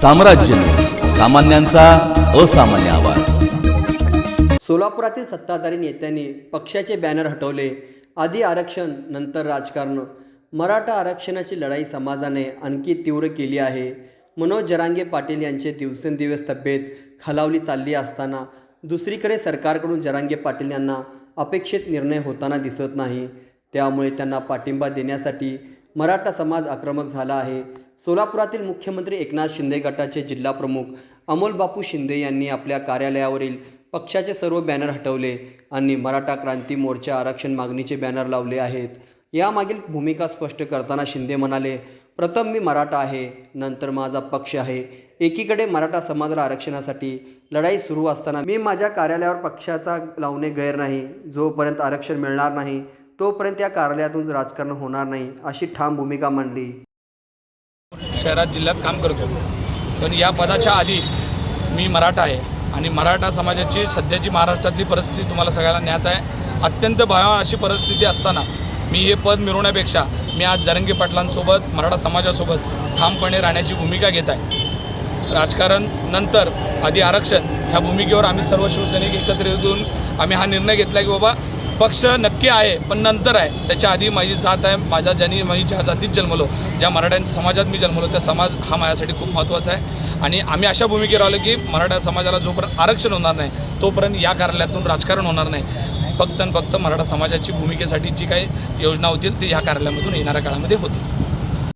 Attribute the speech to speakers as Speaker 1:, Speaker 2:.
Speaker 1: साम्राज्य. सामान्यांचा असामान्य आवाज.
Speaker 2: सोलापुरातील सत्ताधारी नेत्यांनी पक्षाचे बॅनर हटवले. आधी आरक्षण नंतर राजकारण. मराठा आरक्षणाची लढाई समाजाने आणखी तीव्र केली आहे. मनोज जरांगे पाटील यांचे दिवसेंदिवस तब्येत खालावली चालली असताना दुसरीकडे सरकारकडून जरांगे पाटील यांना अपेक्षित निर्णय होताना दिसत नाही. त्यामुळे त्यांना पाठिंबा देण्यासाठी मराठा समाज आक्रमक झाला आहे. सोलापुरातील मुख्यमंत्री एकनाथ शिंदे गटाचे जिल्हाप्रमुख अमोल बापू शिंदे यांनी आपल्या कार्यालयावरील पक्षाचे सर्व बॅनर हटवले आणि मराठा क्रांती मोर्चा आरक्षण मागणीचे बॅनर लावले आहेत. यामागील भूमिका स्पष्ट करताना शिंदे म्हणाले प्रथम मी मराठा आहे नंतर माझा पक्ष आहे. एकीकडे मराठा समाजाला आरक्षणासाठी लढाई सुरू असताना मी माझ्या कार्यालयावर पक्षाचा लावणे गैर नाही. जोपर्यंत आरक्षण मिळणार नाही तोपर्यंत या कार्यालयातून राजकारण होणार नाही अशी ठाम भूमिका मांडली.
Speaker 3: शहरात जिल्ह्यात काम करतो पण या पदाच्या आधी मी मराठा आहे आणि मराठा समाजाची सध्याची महाराष्ट्रातली परिस्थिती तुम्हाला सगळ्याला ज्ञात आहे. अत्यंत भयावह अशी परिस्थिती असताना मी हे पद मिळवण्यापेक्षा मी आज जरंगी पाटलांसोबत मराठा समाजासोबत ठामपणे राहण्याची भूमिका घेत आहे. राजकारण नंतर आधी आरक्षण ह्या भूमिकेवर आम्ही सर्व शिवसैनिक एकत्रित येऊन आम्ही हा निर्णय घेतला की बाबा पक्ष नक्की आहे पण नंतर आहे. त्याच्या आधी माझी जात आहे माझ्या ज्यांनी मी ज्या जातीत जन्मलो ज्या मराठ्यांच्या समाजात मी जन्मलो त्या समाज हा माझ्यासाठी खूप महत्त्वाचा आहे. आणि आम्ही अशा भूमिकेवर आलो की मराठा समाजाला जोपर्यंत आरक्षण होणार नाही तोपर्यंत या कार्यालयातून राजकारण होणार नाही. फक्त आणि फक्त मराठा समाजाची भूमिकेसाठी जी काही योजना होतील ती या कार्यालयामधून येणाऱ्या काळामध्ये होतील.